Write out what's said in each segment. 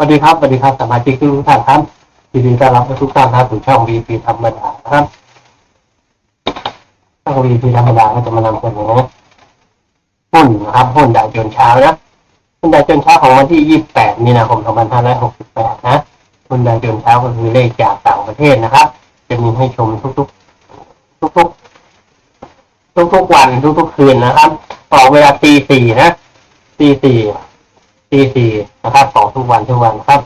วัสดีครับสวัสดีครับสมาชิกทุกท่านครับยินดีต้อนรับทุกท่านครับสู่ช่อง VP ธรรมดานะครับช่อง VP ธรรมดาก็จะมานำเสนอหุ้นนะครับหุ้นดาวโจนเช้านะหุ้นดาวโจนเช้าของวันที่ 28 มีนาคม 2568 นะหุ้นดาวโจนเช้าก็คือเลขจากต่างประเทศนะครับ จะมีให้ชมทุกๆ ทุกๆ ทุกๆวันทุกๆคืนนะครับออกเวลาตีสี่นะตีสี่ ตีสี่นะครับของทุกวันทุกวันครับ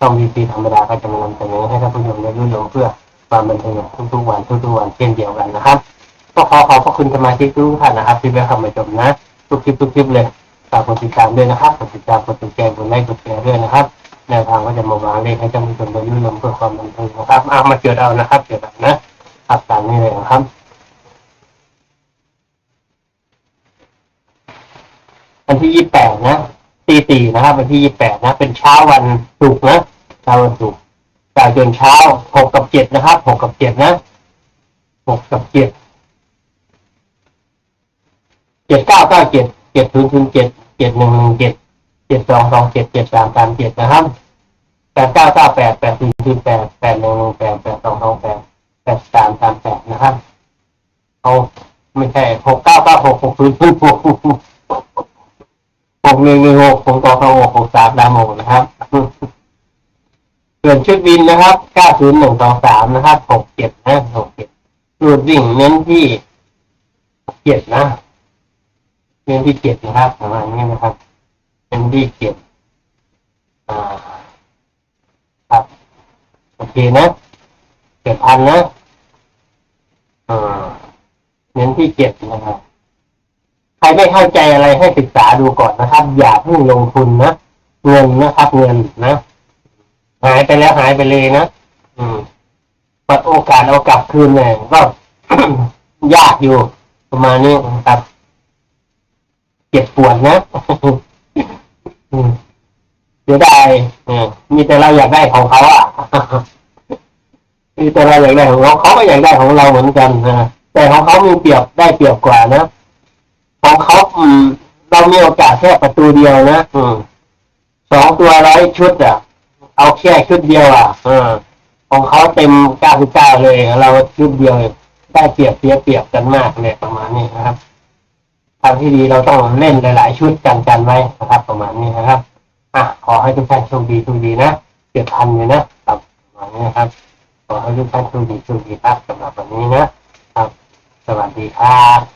ต้องมีปีธรรมดาก็จะมานำเสนอให้ท่านผู้ชมได้รู้ลงเพื่อความบันเทิงทุกๆวันทุกๆวันเช่นเดียวกันนะครับก็ขอขอบพระคุณสมาชิกทุกท่านนะครับ ที่ได้เข้ามาชมนะทุกคลิปทุกคลิปเลยฝากกดติดตามด้วยนะครับกดติดตามกดติดแจ้งกดไลค์กดแชร์ด้วยนะครับแนวทางก็จะมาวางเลขให้ท่านผู้ชมได้รู้ลงเพื่อความบันเทิงนะครับเอามาเกิดเอานะครับเกิดเอานะครับตามนี้เลยนะครับวันที่ยี่แปดนะ ตีสี่นะครับวันที่ยี่แปดนะ เป็นเช้าวันศุกร์นะเช้าวันศุกร์จ่ายจนเช้าหกกับเจ็ดนะครับหกกับเจ็ดนะหกกับเจ็ดเจ็ดเก้าเก้าเจ็ดเจ็ดศูนย์ศูนย์เจ็ดเจ็ดหนึ่งหนึ่งเจ็ดเจ็ดสองสองเจ็ดเจ็ดสามสามเจ็ดนะครับแปดเก้าเก้าแปดแปดศูนย์ศูนย์แปดแปดหนึ่งหนึ่งแปดแปดสองสองแปดแปดสามสามแปดนะครับเอาไม่ใช่หกเก้าเก้าหกหกศูนย์ศูนย์หก หกหนึ่งหนึ่งหกผมต่อเข้าหกหกสามดามหกนะครับ ส่วนชุดบินนะครับเก้าศูนย์หนึ่งสองสามนะครับหกเจ็ดนะหกเจ็ดรูดวิ่งเน้นที่เจ็ดนะ เน้นที่เจ็ดนะครับประมาณนี้นะครับเน้นที่เจ็ดอ่าครับโอเคนะเจ็ดพันนะอ่าเน้นที่เจ็ดนะครับ รไม่เข้าใจอะไรให้ศึกษาดูก่อนนะครับ อย่าเพิ่งลงทุนนะเงินนะครับเงินนะหายไปแล้วหายไปเลยนะอืมปิดโอกาสเอากลับคืนเนี่ยก็ยากอยู่ ประมาณนี้นะครับเจ็บปวดนะเสียดายเออมีแต่เราอยากได้ของเขาอะมีแต่เราอยากได้ของเขาเขาก็อยากได้ของเราเหมือนกันนะแต่ของเขามีเปรียบได้เปรียบกว่านะ ของเขาอืมเรามีโอกาสแค่ประตูเดียวนะอืมสองตัวร้อยชุดอะ เอาแค่ชุดเดียวอะเออของเขาเต็มเก้าสิบเก้าเลย เราชุดเดียวได้เปรียบเสียเปรียบกันมากเนี่ยประมาณนี้นะครับทางที่ดีเราต้องเล่นหลาย ๆ ชุดกันกันไว้นะครับ ประมาณนี้นะครับ อะขอให้ทุกท่านโชคดีโชคดีนะเกิดทันเลยนะครับประมาณนี้นะครับขอให้ทุกท่านโชคดีโชคดีครับสำหรับวันนี้นะครับ สวัสดีครับ